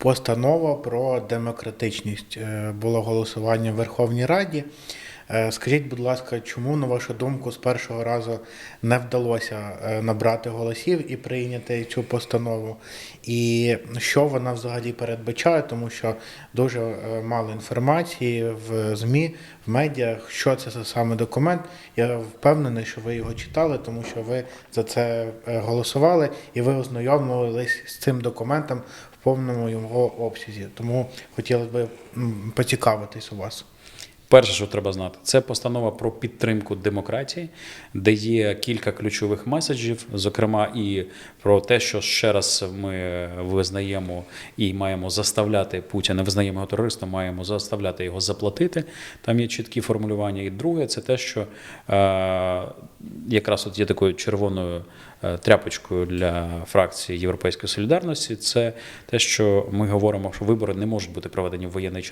Постанова про демократичність Е, було голосування в Верховній Раді. Е, Скажіть, будь ласка, чому, на вашу думку, з першого разу не вдалося е, набрати голосів і прийняти цю постанову? І що вона взагалі передбачає, тому що дуже е, мало інформації в ЗМІ, в медіах, що це за саме документ. Я впевнений, що ви його читали, тому що ви за це голосували і ви ознайомились з цим документом в повному його обсязі. Тому хотілося б поцікавитись у вас. Перше, що треба знати, це постанова про підтримку демократії, де є кілька ключових меседжів, зокрема і про те, що ще раз ми визнаємо і маємо заставляти Путіна, визнаємо його терористом, маємо заставляти його заплатити. Там є чіткі формулювання. І друге, це те, що е, якраз от є такою червоною е, тряпочкою для фракції Європейської солідарності. Це те, що ми говоримо, що вибори не можуть бути проведені в воєнний час.